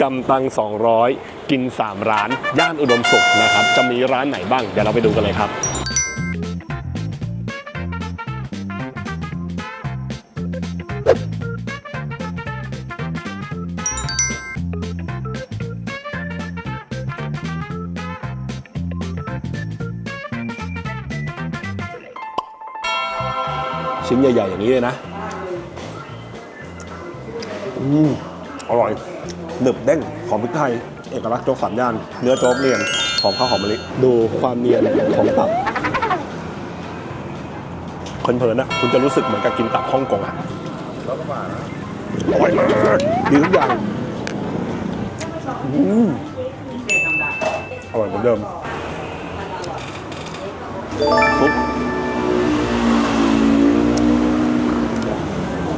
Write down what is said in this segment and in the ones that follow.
กำตัง 200 กิน 3 ร้าน ย่านอุดมสุขนะครับ จะมีร้านไหนบ้าง เดี๋ยวเราไปดูกันเลยครับชิ้นใหญ่ ๆ อย่างนี้เลยนะ อืม อร่อยหนึบเด้งหอมพริกไทย เอกลักษณ์โจ๊กสามย่าน เนื้อโจ๊กเนียนหอมข้าวหอมมะลิดูความเนียนของตับเพลินๆนะคุณจะรู้สึกเหมือนกับกินตับฮ่องกงอะอร่อยมากดีทุกอย่างอืมอร่อยเหมือนเดิมซุป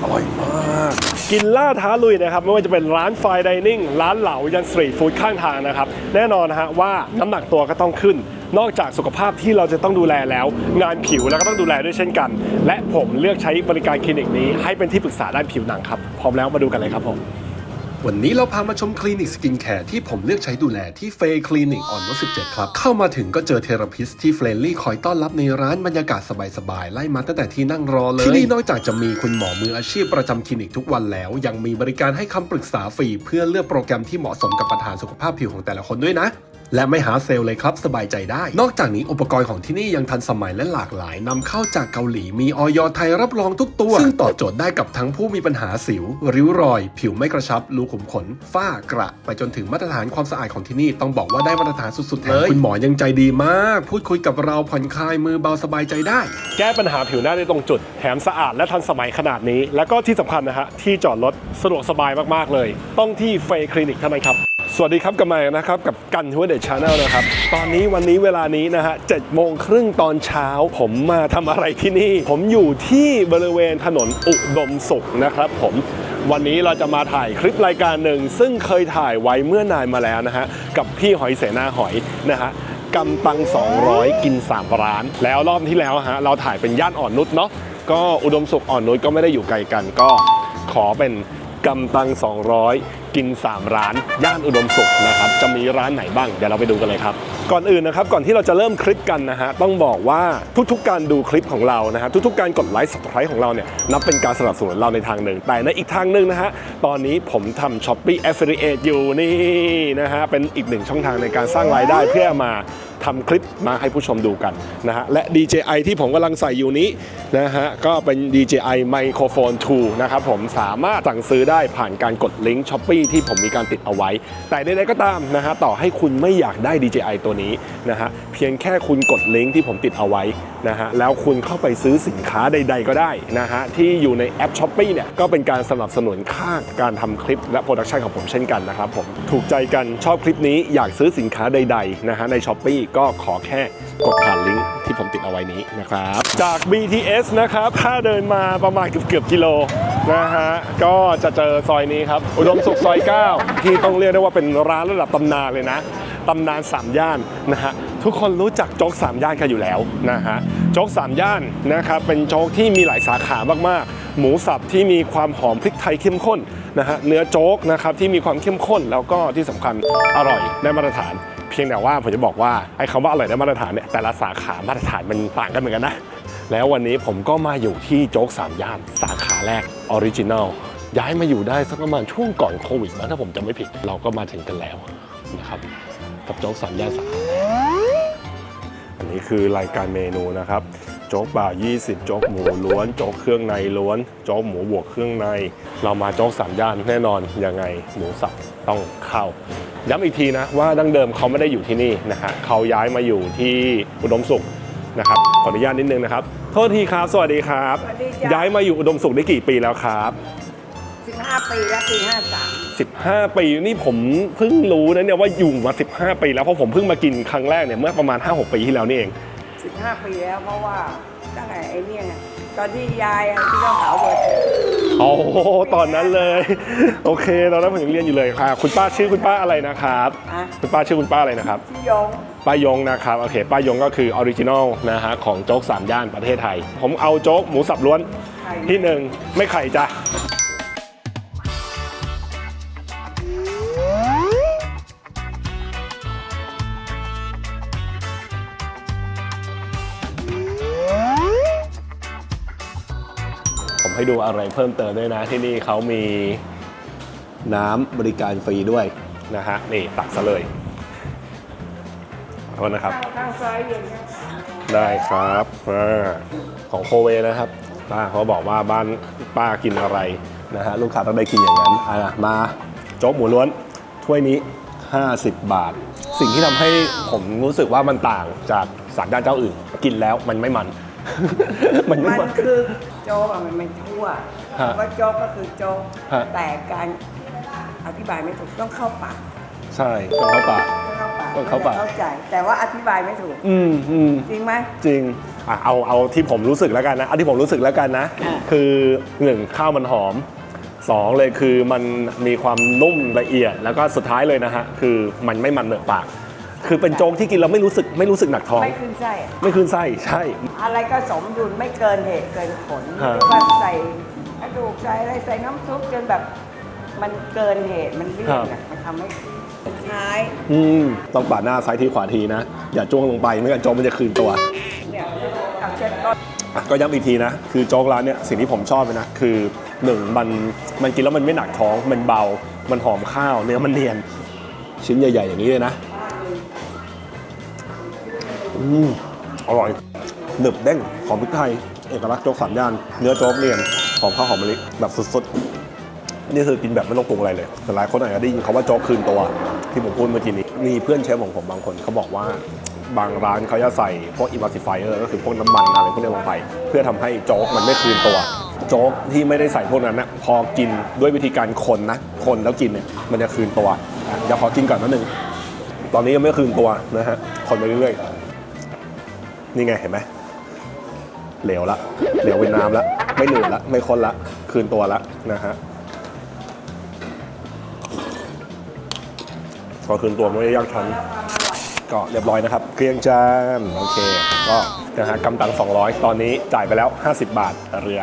อร่อยมาก กินล่าท้าลุยนะครับไม่ว่าจะเป็นร้านไฟดิเนิ่งร้านเหลายันสตรีทฟู้ดข้างทางนะครับแน่นอนนะฮะว่าน้ำหนักตัวก็ต้องขึ้น นอกจากสุขภาพที่เราจะต้องดูแลแล้ว งานผิวเราก็ต้องดูแลด้วยเช่นกัน และผมเลือกใช้บริการคลินิกนี้ให้เป็นที่ปรึกษาด้านผิวหนังครับพร้อมแล้วมาดูกันเลยครับผม วันนี้เราพามาชมคลินิกสกินแคร์ที่ผมเลือกใช้ดูแลที่เฟย์คลินิกออนนุช17 ครับ เข้ามาถึงก็เจอเทราพิสที่เฟรนลี่คอยต้อนรับในร้านบรรยากาศสบายๆ ไล่มาตั้งแต่ที่นั่งรอเลย ที่นี่นอกจากจะมีคุณหมอมืออาชีพประจำคลินิกทุกวันแล้ว ยังมีบริการให้คำปรึกษาฟรีเพื่อเลือกโปรแกรมที่เหมาะสมกับปัญหาสุขภาพผิวของแต่ละคนด้วยนะ และไม่หาเซลล์เลยครับสบายใจได้ นอกจากนี้อุปกรณ์ของที่นี่ยังทันสมัยและหลากหลายนำเข้าจากเกาหลีมีออยไทยรับรองทุกตัว ซึ่งตอบโจทย์ได้กับทั้งผู้มีปัญหาสิว ริ้วรอย ผิวไม่กระชับ รูขุมขน ฝ้ากระ ไปจนถึงมาตรฐานความสะอาดของที่นี่ต้องบอกว่าได้มาตรฐานสุดๆเลยคุณหมอยังใจดีมาก พูดคุยกับเราผ่อนคลายมือเบาสบายใจได้ แก้ปัญหาผิวหน้าได้ตรงจุดแถมสะอาดและทันสมัยขนาดนี้ แล้วก็ที่สำคัญนะฮะที่จอดรถสะดวกสบายมากๆเลย ต้องที่เฟย์คลินิกเท่านั้นครับสวัสดีครับกับมานะครับกับกันทัวเดชชาแนลนะครับ ตอนนี้วันนี้เวลานี้นะฮะเจ็ดโมงครึ่งตอนเช้า ผมมาทำอะไรที่นี่ ผมอยู่ที่บริเวณถนนอุดมสุขนะครับผมวันนี้เราจะมาถ่ายคลิปรายการหนึ่ง ซึ่งเคยถ่ายไว้เมื่อนานมาแล้วนะฮะ กับพี่หอยเสนาหอยนะฮะกำตัง 200 กิน 3 ร้าน แล้วรอบที่แล้วฮะเราถ่ายเป็นย่านอ่อนนุชเนาะก็อุดมสุขอ่อนนุชก็ไม่ได้อยู่ไกลกันก็ขอเป็นกำตัง 200 กิน 3 ร้าน ย่านอุดมสุขนะครับ จะมีร้านไหนบ้าง เดี๋ยวเราไปดูกันเลยครับ ก่อนอื่นนะครับ ก่อนที่เราจะเริ่มคลิปกันนะฮะ ต้องบอกว่าทุกๆการดูคลิปของเรานะฮะ ทุกๆการกดไลค์ subscribe ของเราเนี่ย นับเป็นการสนับสนุนเราในทางหนึ่ง แต่ในอีกทางหนึ่งนะฮะ ตอนนี้ผมทำ Shopee Affiliate อยู่นี่นะฮะ เป็นอีกหนึ่งช่องทางในการสร้างรายได้เพื่อมาทำคลิปมาให้ผู้ชมดูกันนะฮะ และ DJI ที่ผมกำลังใส่อยู่นี้นะฮะ ก็เป็น DJI Microphone 2 นะครับผมสามารถสั่งซื้อได้ผ่านการกดลิงก์ Shopee ที่ผมมีการติดเอาไว้ แต่ใดๆก็ตามนะฮะต่อให้คุณไม่อยากได้ DJI ตัวนี้นะฮะเพียงแค่คุณกดลิงก์ที่ผมติดเอาไว้นะฮะแล้วคุณเข้าไปซื้อสินค้าใด ๆ ก็ได้นะฮะที่อยู่ในแอป Shopee เนี่ยก็เป็นการสนับสนุนค่าการทำคลิปและโปรดักชันของผมเช่นกันนะครับผมถูกใจกันชอบคลิปนี้อยากซื้อสินค้าใดๆนะฮะใน Shopee ก็ขอแค่กดผ่านลิงก์ที่ผมติดเอาไว้นี้นะครับจาก BTS นะครับถ้าเดินมาประมาณเกือบเกือบๆกิโล นะฮะก็จะเจอซอยนี้ครับ อุดมสุขซอย 9 ที่ต้องเรียกได้ว่าเป็นร้านระดับตำนานเลยนะตำนาน 3 ย่านนะฮะทุกคนรู้จักโจ๊ก 3 ย่านกันอยู่แล้วนะฮะโจ๊ก 3 ย่านนะครับเป็นโจ๊กที่มีหลายสาขามากๆ หมูสับที่มีความหอมพริกไทยเข้มข้นนะฮะเนื้อโจ๊กนะครับที่มีความเข้มข้นแล้วก็ที่สำคัญอร่อยได้มาตรฐาน เพียงแต่ว่าผมจะบอกว่าไอ้คำว่าอร่อยได้มาตรฐานเนี่ยแต่ละสาขามาตรฐานมันต่างกันเหมือนกันนะ แล้ววันนี้ผมก็มาอยู่ที่โจ๊ก3ย่านสาขาแรกออริจินัลย้ายมาอยู่ได้สักประมาณช่วงก่อนโควิดนะถ้าผมจำไม่ผิดเราก็มาถึงกันแล้วนะครับ กับโจ๊ก3ย่านสาขาแรกอันนี้คือรายการเมนูนะครับ โจ๊กบ่า20 โจ๊กหมูล้วน โจ๊กเครื่องในล้วน โจ๊กหมูบวกเครื่องใน เรามาโจ๊กสามย่านแน่นอนยังไงหมูสับต้องเข้า ย้ำอีกทีนะว่าดั้งเดิมเขาไม่ได้อยู่ที่นี่นะฮะเขาย้ายมาอยู่ที่อุดมสุข นะครับขออนุญาตนิดนึงนะครับ โทษทีครับ สวัสดีครับ สวัสดีจ้ะ ย้ายมาอยู่อุดมสุขได้กี่ปีแล้วครับ 15 ปีแล้วปี15 ปีนี่ผมเพิ่งรู้นะเนี่ยว่าอยู่มา 15 ปีแล้วเพราะผมเพิ่งมากินครั้งแรกเนี่ยเมื่อประมาณ 5-6 ปีที่แล้วนี่เอง53 15 ปีแล้วเพราะว่าตั้งแต่ไอ้เนี่ยไงตอนที่ยายอะที่ต้องเผาเบิด โอ้โหตอนนั้นเลย โอเคตอนนั้นผมยังเรียนอยู่เลยค่ะ คุณป้าชื่อคุณป้าอะไรนะครับอะคุณป้าชื่อคุณป้าอะไรนะครับที่ยง ป้ายงนะครับโอเค ป้ายงก็คือออริจินอลนะฮะของโจ๊กสามย่านประเทศไทย ผมเอาโจ๊กหมูสับล้วนไข่ที่หนึ่งไม่ไข่จ้ะ ดูอะไรเพิ่มเติมด้วยนะ ที่นี่เขามีน้ำบริการฟรีด้วยนะฮะนี่ตักซะเลยขอโทษนะครับ ข้างซ้ายเย็นนะได้ครับอาของโคเวนะครับ ป้าเขาบอกว่าบ้านป้ากินอะไรนะฮะลูกค้าต้องได้กินอย่างนั้นอะมาโจ๊กหมูล้วนถ้วยนี้ 50 บาท สิ่งที่ทำให้ผมรู้สึกว่ามันต่างจากสามย่านเจ้าอื่น กินแล้วมันไม่มัน มันไม่มันมันคือโจ๊กอะมันไม่ทั่วฮะว่าโจ๊กก็คือโจ๊กฮะ แต่การอธิบายไม่ถูกต้องเข้าปากใช่ต้องเข้าปาก ต้องเข้าปากต้องเข้าปาก เข้าใจ แต่ว่าอธิบายไม่ถูก อืมอืมจริงไหม จริงอะเอาเอาที่ผมรู้สึกแล้วกันนะเอาที่ผมรู้สึกแล้วกันนะ อะ คือหนึ่งข้าวมันหอมสองเลยคือมันมีความนุ่มละเอียดแล้วก็สุดท้ายเลยนะฮะคือมันไม่มันเหนอะปาก คือเป็นโจ๊กที่กินแล้วไม่รู้สึกไม่รู้สึกหนักท้อง ไม่ขึ้นไส้อะไม่คืนไส้ใช่ อะไรก็สมดุลไม่เกินเหตุเกินผลฮะไม่ว่าใส่กระดูกใส่อะไรใส่น้ำซุปจนแบบมันเกินเหตุมันเลี่ยนอะมันทำให้สุดท้ายอืมต้องปาดหน้าซ้ายทีขวาทีนะ อย่าจ้วงลงไปไม่งั้นโจ๊กมันจะคืนตัว เนี่ยเอาเช็ดก้อนอะก็ย้ำอีกทีนะ คือโจ๊กร้านเนี่ยสิ่งที่ผมชอบเลยนะ คือหนึ่งมันมันกินแล้วมันไม่หนักท้อง มันเบา มันหอมข้าว เนื้อมันเนียน ชิ้นใหญ่ ๆ อย่างนี้เลยนะ อืมอร่อยหนึบเด้งหอมพริกไทย เอกลักษณ์โจ๊กสามย่าน เนื้อโจ๊กเนียนหอมข้าวหอมมะลิแบบสุดๆ นี่คือกินแบบไม่ต้องปรุงอะไรเลย แต่หลายคนอาจจะได้ยินคำว่าโจ๊กคืนตัว ที่ผมพูดเมื่อกี้นี้ มีเพื่อนเชฟของผมบางคนเขาบอกว่าบางร้านเขาจะใส่พวก emulsifier ก็คือพวกน้ำมันอะไรพวกนี้ลงไป เพื่อทำให้โจ๊กมันไม่คืนตัว โจ๊กที่ไม่ได้ใส่พวกนั้นนะพอกินด้วยวิธีการคนนะ คนแล้วกินเนี่ยมันจะคืนตัวอะเดี๋ยวขอกินก่อนนิดนึง ตอนนี้ยังไม่คืนตัวนะฮะ คนไปเรื่อยๆ นี่ไงเห็นไหมเหลวละเหลวเป็นน้ำละ ไม่หนืดละ ไม่ข้นละ คืนตัวละนะฮะพอคืนตัวไม่ได้ยากชั้นก็เรียบร้อยนะครับ เครื่องจานโอเค ก็นะฮะกำตัง200 ตอนนี้จ่ายไปแล้ว 50 บาท เหลือ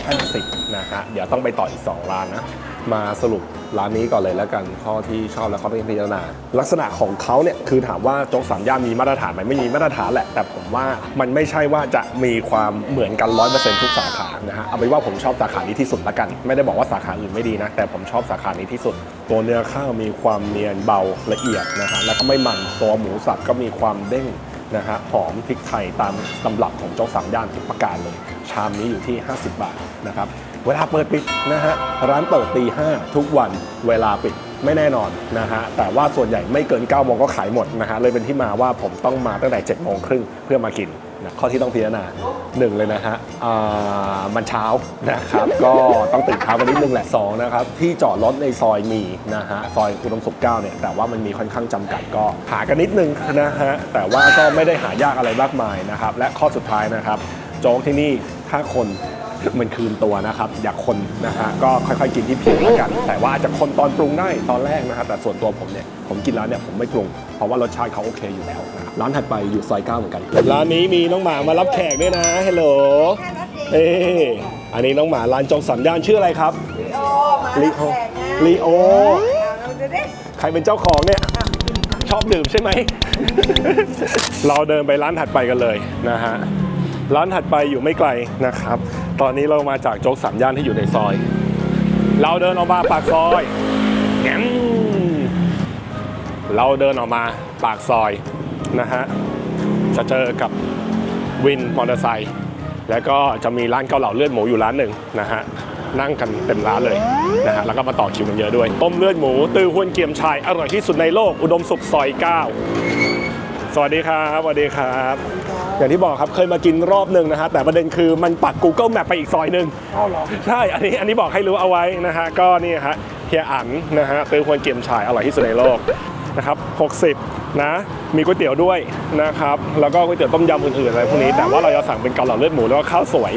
150 นะฮะ เดี๋ยวต้องไปต่ออีก 2 ร้านนะ มาสรุปร้านนี้ก่อนเลยแล้วกันข้อที่ชอบและข้อที่พิจารณา ลักษณะของเขาเนี่ยคือถามว่าโจ๊กสามย่านมีมาตรฐานไหมไม่มีมาตรฐานแหละ แต่ผมว่ามันไม่ใช่ว่าจะมีความเหมือนกัน100%ทุกสาขานะฮะเอาเป็นว่าผมชอบสาขานี้ที่สุดละกัน ไม่ได้บอกว่าสาขาอื่นไม่ดีนะ แต่ผมชอบสาขานี้ที่สุด ตัวเนื้อข้าวมีความเนียนเบาละเอียดนะฮะแล้วก็ไม่มันตัวหมูสับก็มีความเด้งนะฮะหอมพริกไทยตามตำรับของโจ๊กสามย่านทุกประการเลย ชามนี้อยู่ที่ 50 บาทนะครับ เวลาเปิดปิดนะฮะร้านเปิดตีห้าทุกวันเวลาปิดไม่แน่นอนนะฮะแต่ว่าส่วนใหญ่ไม่เกิน9โมงก็ขายหมดนะฮะเลยเป็นที่มาว่าผมต้องมาตั้งแต่7โมงครึ่งเพื่อมากินนะข้อที่ต้องพิจารณาหนึ่งเลยนะฮะมันเช้านะครับ ก็ต้องตื่นเช้ากันนิดนึงแหละสองนะครับ ที่จอดรถในซอยมีนะฮะซอยอุดมสุขเก้าเนี่ยแต่ว่ามันมีค่อนข้างจำกัดก็หากันนิดนึงนะฮะแต่ว่าก็ไม่ได้หายากอะไรมากมายนะครับ และข้อสุดท้ายนะครับโจ๊กที่นี่ถ้าคน มันคืนตัวนะครับ อย่าคนนะฮะก็ค่อยๆ กินที่ผิวแล้วกัน แต่ว่าอาจจะคนตอนปรุงได้ตอนแรกนะครับแต่ส่วนตัวผมเนี่ยผมกินแล้วเนี่ยผมไม่ปรุง เพราะว่ารสชาติเขาโอเคอยู่แล้วนะครับร้านถัดไปอยู่ซอยเก้าเหมือนกันร้านนี้มีน้องหมามารับแขกด้วยนะฮัลโหลเอ้อันนี้น้องหมาร้านจงสันย่านชื่ออะไรครับลีโอมาลีแล้วโอแขกนะลีโอเอาดูดิใครเป็นเจ้าของเนี่ยชอบดื่มใช่ไหม เราเดินไปร้านถัดไปกันเลยนะฮะ ร้านถัดไปอยู่ไม่ไกลนะครับ ตอนนี้เรามาจากโจ๊กสามย่านที่อยู่ในซอย เราเดินออกมาปากซอยแงมเราเดินออกมาปากซอยนะฮะ จะเจอกับวินมอเตอร์ไซค์ แล้วก็จะมีร้านเกาเหลาเลือดหมูอยู่ร้านหนึ่งนะฮะ นั่งกันเต็มร้านเลยนะฮะ แล้วก็มาต่อคิวกันเยอะด้วย ต้มเลือดหมู ตือฮวนเกียมชาย อร่อยที่สุดในโลก อุดมสุขซอย 9 สวัสดีครับ สวัสดีครับ อย่างที่บอกครับเคยมากินรอบหนึ่งนะฮะแต่ประเด็นคือมันปัก Google Map ไปอีกซอยหนึ่งเอาเหรอใช่อันนี้อันนี้บอกให้รู้เอาไว้นะฮะก็นี่ฮะเฮียอันนะฮะตือฮวนเกียมชายอร่อยที่สุดในโลกนะครับ60 นะ มีก๋วยเตี๋ยวด้วยนะครับ แล้วก็ก๋วยเตี๋ยวต้มยำอื่นๆอะไรพวกนี้ แต่ว่าเราจะสั่งเป็นเกาเหลาเลือดหมูแล้วก็ข้าวสวย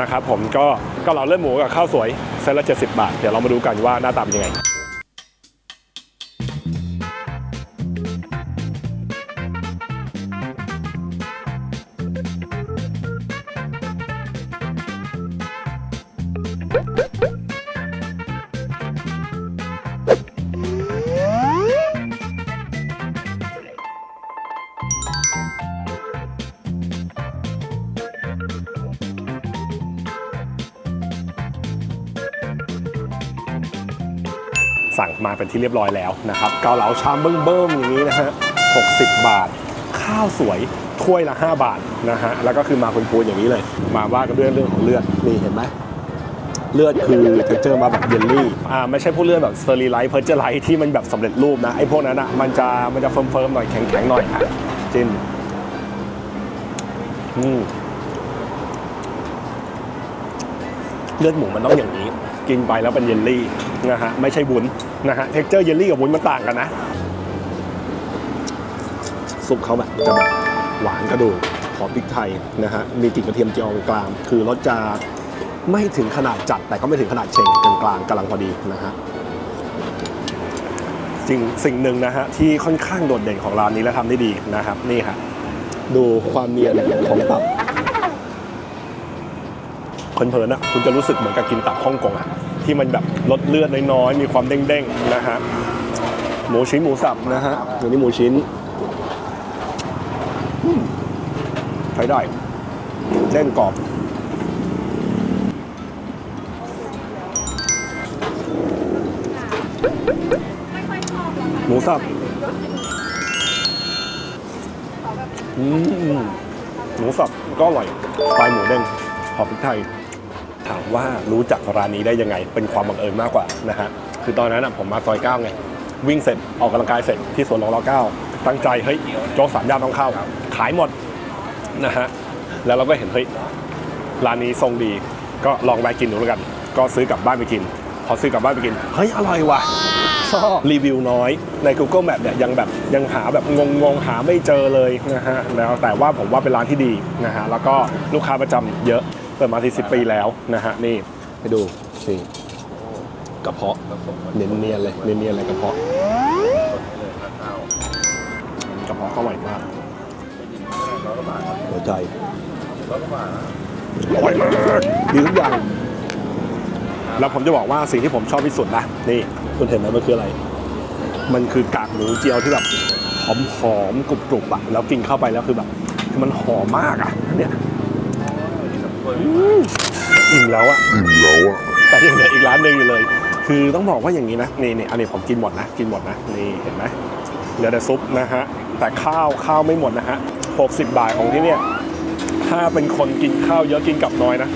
นะครับผมก็เกาเหลาเลือดหมูกับข้าวสวยเซตละ70 บาท เดี๋ยวเรามาดูกันว่าหน้าตาเป็นยังไง สั่งมาเป็นที่เรียบร้อยแล้วนะครับเกาเหลาชามเบิ้มๆอย่างนี้นะฮะ60 บาท ข้าวสวยถ้วยละ 5 บาทนะฮะแล้วก็คือมาคุณปูนอย่างนี้เลย มาว่ากันด้วยเรื่องของเลือดนี่เห็นไหมเลือดคือเทคเจอร์มาแบบเยลลี่อ่าไม่ใช่พวกเลือดแบบสเตอริไลท์เพอร์เจอร์ไลท์ที่มันแบบสำเร็จรูปนะไอ้พวกนั้นอะมันจะมันจะเฟิร์มๆหน่อยแข็งๆหน่อยอะจิ้มอืมเลือดหมูมันต้องอย่างนี้ กินไปแล้วเป็นเยลลี่ นะฮะไม่ใช่วุ้นนะฮะเท็กเจอร์เยลลี่กับวุ้นมันต่างกันนะซุปเขาแบบจะแบบหวานกระดูกหอมพริกไทยนะฮะมีกลิ่นกระเทียมเจียวกลาง คือรสจะไม่ถึงขนาดจัดแต่ก็ไม่ถึงขนาดเชงกลางกำลังพอดีนะฮะสิ่งสิ่งหนึ่งนะฮะที่ค่อนข้างโดดเด่นของร้านนี้และทำได้ดีนะครับ นี่ฮะดูความเนียนของตับเพลินๆนะคุณจะรู้สึกเหมือนกับกินตับฮ่องกงอะ ที่มันแบบลดเลือดน้อยๆ มีความเด้งๆนะฮะหมูชิ้นหมูสับนะฮะอันนี้หมูชิ้นใช้ได้เล่นกรอบหมูสับอืมหมูสับก็อร่อยสไตล์หมูเด้งหอมพริกไทย ถามว่ารู้จักร้านนี้ได้ยังไง เป็นความบังเอิญมากกว่านะฮะคือตอนนั้นอะผมมาซอยเก้าไงวิ่งเสร็จออกกำลังกายเสร็จที่สวนหลวงรอเก้าตั้งใจเฮ้ยโจ๊กสามย่านต้องเข้าขายหมดนะฮะแล้วเราก็เห็นเฮ้ยร้านนี้ทรงดี ก็ลองแวะกินดูแล้วกัน ก็ซื้อกลับบ้านไปกิน พอซื้อกลับบ้านไปกินเฮ้ยอร่อยว่ะชอบรีวิวน้อยใน Google Map เนี่ยยังแบบยังหาแบบงงๆหาไม่เจอเลยนะฮะแล้วแต่ว่าผมว่าเป็นร้านที่ดีนะฮะแล้วก็ลูกค้าประจำเยอะ เปิดมาที่สิปีแล้วนะฮะนี่ไปดูนี่กระเพาะเนียนๆเลยเนียนๆเลยกระเพาะกระเพาะเขาอร่อยมากหัวใจอร่อยมากดีทุกอย่างแล้วผมจะบอกว่าสิ่งที่ผมชอบที่สุดนะนี่คุณเห็นไหมมันคืออะไร มันคือกากหมูเจียวที่แบบหอมหอมๆกรุบกรุบๆอะแล้วกินเข้าไปแล้วคือแบบคือมันหอมมากอะเนี่ย อืมอิ่มแล้วอะอิ่มแล้วอะแต่ยังเหลืออีกร้านหนึ่งอยู่เลย คือต้องบอกว่าอย่างนี้นะนี่นี่อันนี้ผมกินหมดนะกินหมดนะนี่เห็นไหมเหลือแต่ซุปนะฮะแต่ข้าวข้าวไม่หมดนะฮะ60 บาทของที่เนี่ยถ้าเป็นคนกินข้าวเยอะกินกับน้อยนะ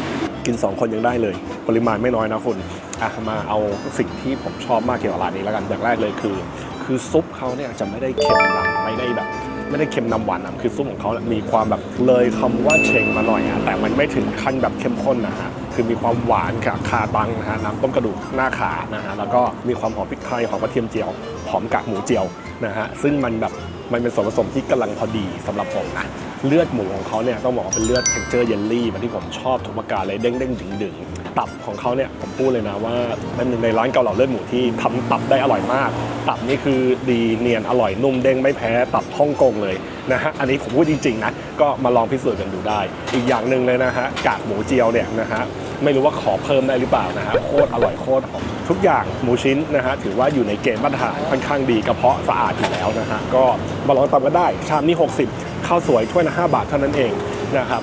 กิน 2 คนยังได้เลย ปริมาณไม่น้อยนะคุณอะมาเอาสิ่งที่ผมชอบมากเกี่ยวกับร้านนี้แล้วกันอย่างแรกเลยคือ คือซุปเขาเนี่ยจะไม่ได้เค็มนำไม่ได้แบบ ไม่ได้เค็มนำหวานนำคือซุปของเขามีความแบบเลยคำว่าเชงมาหน่อยอะแต่มันไม่ถึงขั้นแบบเข้มข้นนะฮะคือมีความหวานกับคาตังนะฮะน้ำต้มกระดูกหน้าขานะฮะแล้วก็มีความหอมพริกไทยหอมกระเทียมเจียวหอมกากหมูเจียวนะฮะซึ่งมันแบบมันเป็นส่วนผสมที่กำลังพอดีสำหรับผมนะเลือดหมูของเขาเนี่ยต้องบอกว่าเป็นเลือด texture เยลลี่มันที่ผมชอบทุกประการเลยเด้งเด้งดึงดึงๆ ตับของเขาเนี่ยผมพูดเลยนะว่าเป็นหนึ่งในร้านเกาเหลาเลือดหมูที่ทำตับได้อร่อยมาก ตับนี่คือดีเนียนอร่อยนุ่มเด้งไม่แพ้ตับฮ่องกงเลยนะฮะอันนี้ผมพูดจริงๆนะก็มาลองพิสูจน์กันดูได้ อีกอย่างหนึ่งเลยนะฮะกากหมูเจียวเนี่ยนะฮะไม่รู้ว่าขอเพิ่มได้หรือเปล่านะฮะโคตรอร่อยโคตรหอมทุกอย่างหมูชิ้นนะฮะถือว่าอยู่ในเกณฑ์มาตรฐานค่อนข้างดีกระเพาะสะอาดอยู่แล้วนะฮะก็มาลองตามกันได้ ชามนี้ 60ข้าวสวยถ้วยละ5บาทเท่านั้นเองนะครับ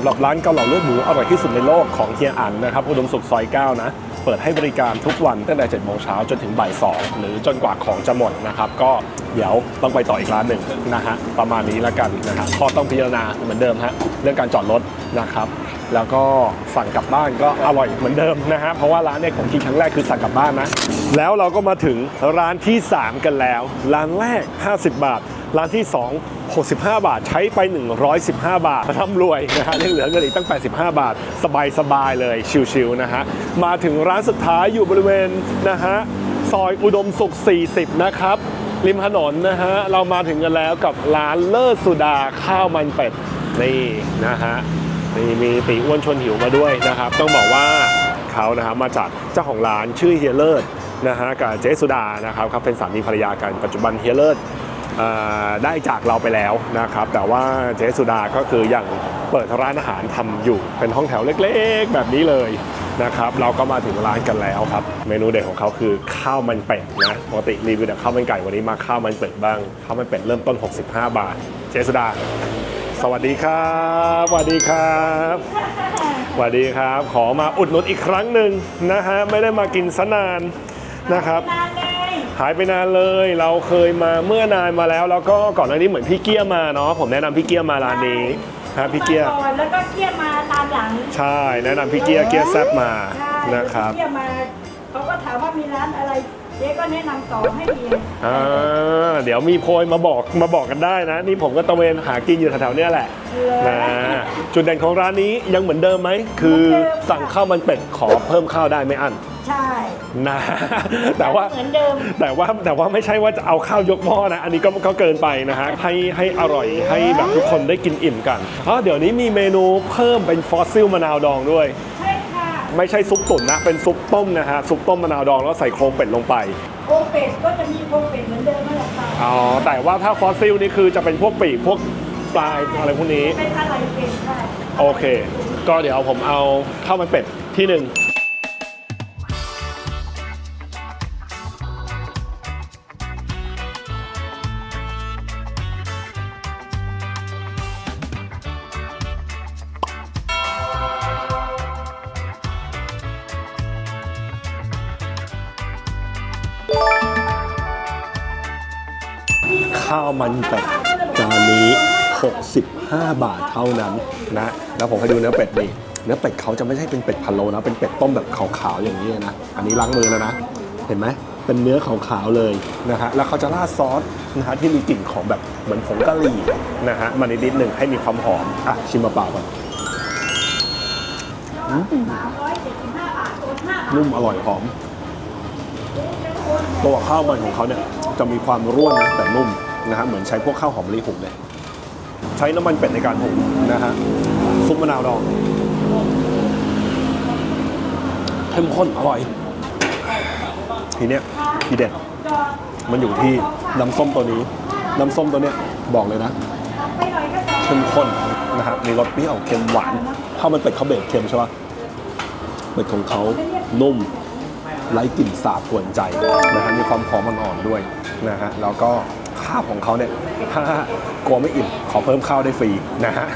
ำหรับร้านเกาเหลาเลือดหมูอร่อยที่สุดในโลกของเฮียอันนะครับอุดมสุขซอย 9 นะ เปิดให้บริการทุกวันตั้งแต่7โมงเช้าจนถึงบ่าย2หรือจนกว่าของจะหมดนะครับก็เดี๋ยวต้องไปต่ออีกร้านหนึ่งนะฮะประมาณนี้แล้วกันนะฮะข้อต้องพิจารณาเหมือนเดิมฮะเรื่องการจอดรถนะครับแล้วก็สั่งกลับบ้านก็อร่อยเหมือนเดิมนะฮะเพราะว่าร้านเนี่ยผมกินครั้งแรกคือสั่งกลับบ้านนะแล้วเราก็มาถึงร้านที่ 3 กันแล้ว ร้านแรก 50 บาท ร้านที่ 2 65 บาท ใช้ไป 115 บาทร่ำรวยนะฮะยังเหลือเงินอีกตั้ง 85 บาท สบายๆเลยชิลๆนะฮะมาถึงร้านสุดท้ายอยู่บริเวณนะฮะซอยอุดมสุข 40 นะครับ ริมถนนนะฮะเรามาถึงกันแล้วกับร้านเลิศสุดาข้าวมันเป็ดนี่นะฮะนี่มีตีอ้วนชวนหิวมาด้วยนะครับ ต้องบอกว่าเขานะครับมาจากเจ้าของร้านชื่อเฮียเลิศนะฮะกับเจสุดานะครับเขาเป็นสามีภรรยากันปัจจุบันเฮียเลิศเอ่อ ได้จากเราไปแล้วนะครับ แต่ว่าเจสุดาก็คือยังเปิดร้านอาหารทำอยู่เป็นห้องแถวเล็กๆ แบบนี้เลยนะครับเราก็มาถึงร้านกันแล้วครับ เมนูเด็ดของเขาคือข้าวมันเป็ดนะปกติรีวิวแต่ข้าวมันไก่วันนี้มาข้าวมันเป็ดบ้างข้าวมันเป็ดเริ่มต้น 65 บาท เจสุดา สวัสดีครับสวัสดีครับสวัสดีครับ ขอมาอุดหนุนอีกครั้งหนึ่งนะฮะไม่ได้มากินสนานนะครับนานแล้ หายไปนานเลย เราเคยมาเมื่อนานมาแล้ว แล้วก็ก่อนหน้านี้เหมือนพี่เกียร์มาเนาะผมแนะนำพี่เกียร์มาร้านนี้ครับพี่เกียร์มาก่อนแล้วก็เกียร์มาตามหลังใช่แนะนำพี่เกียร์เกียร์แซบมาใช่นะครับเกียร์มาเขาก็ถามว่ามีร้านอะไรเจ๊ก็แนะนำต่อให้ดีอ่าเดี๋ยวมีโพยมาบอกมาบอกกันได้นะ นี่ผมก็ตะเวนหากินอยู่แถวๆเนี้ยแหละนะจุดเด่นของร้านนี้ยังเหมือนเดิมไหมคือสั่งข้าวมันเป็ดขอเพิ่มข้าวได้ไม่อั้นใช่ นะ แต่ว่าเหมือนเดิม แต่ว่าแต่ว่าไม่ใช่ว่าจะเอาข้าวยกหม้อนะ อันนี้ก็ก็เกินไปนะฮะ ให้ให้อร่อยให้แบบทุกคนได้กินอิ่มกันเพราะเดี๋ยวนี้มีเมนูเพิ่มเป็นฟอสซิลมะนาวดองด้วย ใช่ค่ะไม่ใช่ซุปตุ๋นนะ เป็นซุปต้มนะฮะ ซุปต้มมะนาวดองแล้วใส่โครงเป็ดลงไป โครงเป็ดก็จะมีโครงเป็ดเหมือนเดิมนั่นแหละค่ะอ๋อ แต่ว่าถ้าฟอสซิลนี่คือจะเป็นพวกปีกพวกปลายอะไรพวกนี้ เป็นอะไรเป็ดค่ะ โอเค ก็เดี๋ยวผมเอาข้าวมันเป็ดที่หนึ่งาวมันเป็ดจานนี้ 65 บาทเท่านั้นนะแล้วผมให้ดูเนื้อเป็ดนี่เนื้อเป็ดเขาจะไม่ใช่เป็นเป็ดพะโล้นะเป็นเป็ดต้มแบบขาวๆอย่างนี้นะอันนี้ล้างมือแล้วนะ เห็นไหมเป็นเนื้อขาวๆเลยนะฮะแล้วเขาจะราดซอสนะฮะที่มีกลิ่นของแบบเหมือนผงกะหรี่นะฮะมานิดๆหนึ่งให้มีความหอมอะชิมมาเปล่าก่อนนุ่มอร่อยหอมตัวข้าวมันของเขาเนี่ยจะมีความร่วนนะแต่นุ่ม นะฮะเหมือนใช้พวกข้าวหอมมะลิหุงเลยใช้น้ำมันเป็ดในการหุงนะฮะซุปมะนาวดองเข้มข้นอร่อย ทีเนี้ยทีเด็ดมันอยู่ที่น้ำส้มตัวนี้ น้ำส้มตัวเนี้ยบอกเลยนะเข้มข้นนะฮะมีรสเปรี้ยวเค็มหวานข้าวมันเป็ดเขาเบรกเค็มใช่ปะเป็ดของเขานุ่มไร้กลิ่นสาบกวนใจนะฮะมีความหอมอ่อนๆด้วยนะฮะแล้วก็ ข้าวของเขาเนี่ยถ้ากลัวไม่อิ่มขอเพิ่มข้าวได้ฟรีนะฮะ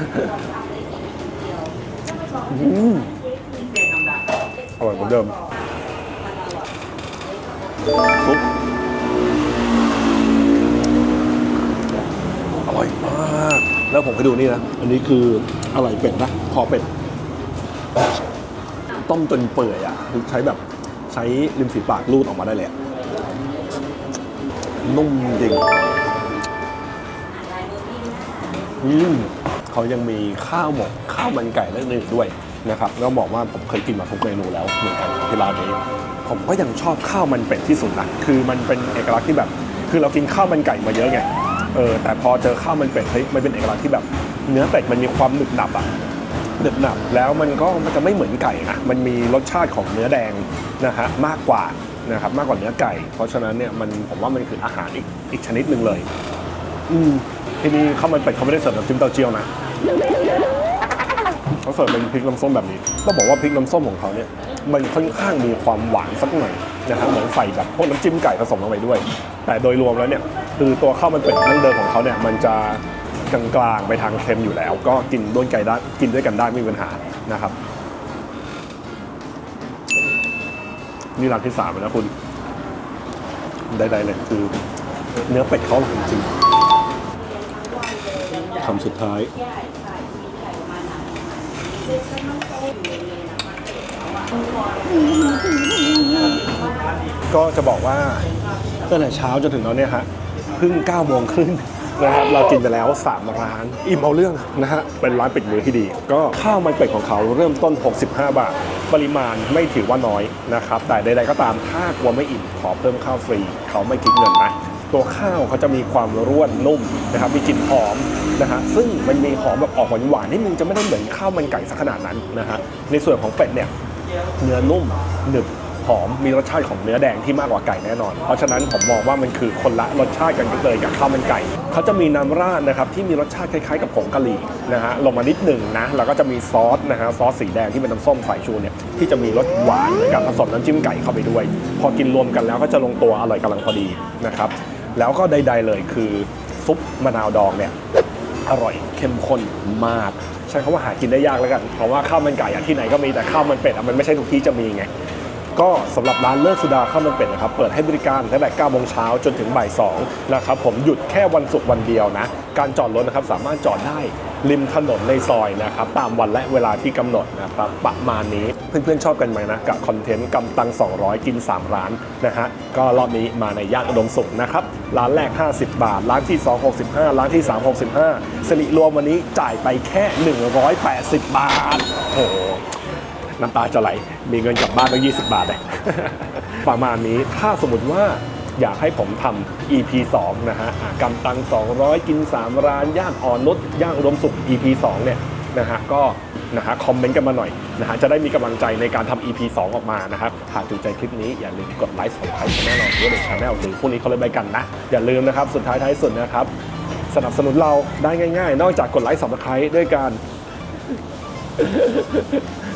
อร่อยเหมือนเดิมซุปอร่อยมาก แล้วผมไปดูนี่นะ อันนี้คืออะไรเป็ดนะคอเป็ด ต้มจนเปื่อยอะใช้แบบใช้ริมฝีปากรูดออกมาได้เลยนุ่มจริง อืมเขายังมีข้าวหมกข้าวมันไก่และอื่นๆด้วยนะครับแล้วบอกว่าผมเคยกินมาทุกเมนูแล้วเหมือนกันที่ร้านนี้ ผมก็ยังชอบข้าวมันเป็ดที่สุดนะคือมันเป็นเอกลักษณ์ที่แบบ คือเรากินข้าวมันไก่มาเยอะไงเออแต่พอเจอข้าวมันเป็ดเฮ้ยมันเป็นเอกลักษณ์ที่แบบ เนื้อเป็ดมันมีความหนึบหนับอะหนึบหนับแล้วมันก็มันจะไม่เหมือนไก่นะมันมีรสชาติของเนื้อแดงนะฮะมากกว่านะครับมากกว่าเนื้อไก่ เพราะฉะนั้นเนี่ยมันผมว่ามันคืออาหารอีกอีกชนิดหนึ่งเลย อืมที่นี่ข้าวมันเป็ดเขาไม่ได้เสิร์ฟน้ำจิ้มเต้าเจี้ยวนะเขาเสิร์ฟเป็นพริกน้ำส้มแบบนี้ต้องบอกว่าพริกน้ำส้มของเขาเนี่ยมันค่อนข้างมีความหวานสักหน่อยนะครับเหมือนใส่แบบพวกน้ำจิ้มไก่ผสมลงไปด้วย แต่โดยรวมแล้วเนี่ยคือตัวข้าวมันเป็ดดั้งเดิมของเขาเนี่ยมันจะกลางๆไปทางเค็มอยู่แล้ว ก็กินด้วยไก่ได้กินด้วยกันได้ไม่มีปัญหานะครับนี่ร้านที่สามแล้วนะคุณได้ๆเลยคือ เนื้อเป็ดเขาอร่อยจริง คำสุดท้าย ก็จะบอกว่าตั้งแต่เช้าจนถึงตอนเนี้ยฮะเพิ่ง9โมงครึ่งนะครับเรากินไปแล้ว 3 ร้าน อิ่มเอาเรื่องนะฮะเป็นร้านเป็ดมือที่ดี ก็ข้าวมันเป็ดของเขาเริ่มต้น 65 บาท ปริมาณไม่ถือว่าน้อยนะครับ แต่ใดๆก็ตามถ้ากลัวไม่อิ่มขอเพิ่มข้าวฟรี เขาไม่คิดเงินนะ ตัวข้าวเขาจะมีความร่วนนุ่มนะครับมีกลิ่นหอมนะฮะซึ่งมันมีหอมแบบออกหวานๆนิดนึงจะไม่ได้เหมือนข้าวมันไก่สักขนาดนั้นนะฮะในส่วนของเป็ดเนี่ยเนื้อนุ่มหนึบหอมมีรสชาติของเนื้อแดงที่มากกว่าไก่แน่นอน เพราะฉะนั้นผมมองว่ามันคือคนละรสชาติกันเลยกับข้าวมันไก่เขาจะมีน้ำราดนะครับที่มีรสชาติคล้ายๆกับผงกะหรี่นะฮะลงมานิดหนึ่งนะแล้วก็จะมีซอสนะฮะซอสสีแดงที่เป็นน้ำส้มสายชูเนี่ยที่จะมีรสหวานเหมือนกับผสมน้ำจิ้มไก่เข้าไปด้วย พอกินรวมกันแล้วก็จะลงตัวอร่อยกำลังพอดีนะครับ แล้วก็ใด ๆเลยคือซุปมะนาวดองเนี่ยอร่อยเข้มข้นมาก ใช้คำว่าหากินได้ยากแล้วกัน เพราะว่าข้าวมันไก่อะที่ไหนก็มีแต่ข้าวมันเป็ดอะมันไม่ใช่ทุกที่จะมีไง ก็สำหรับร้านเลิศสุดาข้าวมันเป็ดนะครับเปิดให้บริการตั้งแต่9โมงเช้าจนถึงบ่าย2นะครับผมหยุดแค่วันศุกร์วันเดียวนะ การจอดรถนะครับสามารถจอดได้ริมถนนในซอยนะครับตามวันและเวลาที่กำหนดนะครับประมาณนี้เพื่อนๆชอบกันไหมนะกับคอนเทนต์กำตัง 200 กิน 3 ร้านนะฮะก็รอบนี้มาในย่านอุดมสุขนะครับร้านแรก 50 บาท ร้านที่ 2 65 ร้านที่ 3 65สิริรวมวันนี้จ่ายไปแค่ 180 บาทโอ้ น้ำตาจะไหล มีเงินกลับบ้านตั้ง20 บาทเลย ประมาณนี้ถ้าสมมติว่าอยากให้ผมทำ EP 2 นะฮะกำตัง 200 กิน 3 ร้าน ย่านอ่อนนุชย่างอุดมสุข EP 2 เนี่ยนะฮะก็นะฮะคอมเมนต์กันมาหน่อยนะฮะจะได้มีกำลังใจในการทำ EP 2 ออกมานะครับหากถูกใจคลิปนี้อย่าลืมกดไลค์ subscribe ช่องเราด้วยในช anel ถึงพรุ่งนี้เขาเลยไปกันนะ อย่าลืมนะครับ สุดท้ายท้ายสุดนะครับ สนับสนุนเราได้ง่าย ๆ นอกจากกดไลค์ subscribe ด้วยการ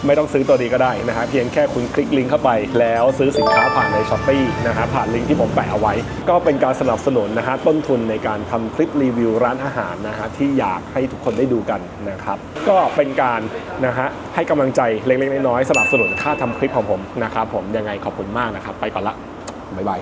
ไม่ต้องซื้อตัวดีก็ได้นะฮะเพียงแค่คุณคลิกลิงก์เข้าไป แล้วซื้อสินค้าผ่านในช้อปปีนะฮะผ่านลิงก์ที่ผมแปะเอาไว้ ก็เป็นการสนับสนุนนะฮะต้นทุนในการทำคลิปรีวิวร้านอาหารนะฮะที่อยากให้ทุกคนได้ดูกันนะครับก็เป็นการนะฮะให้กำลังใจเล็กๆน้อยๆสนับสนุนค่าทำคลิปของผมนะครับผมยังไงขอบคุณมากนะครับ ไปก่อนละบ๊ายบาย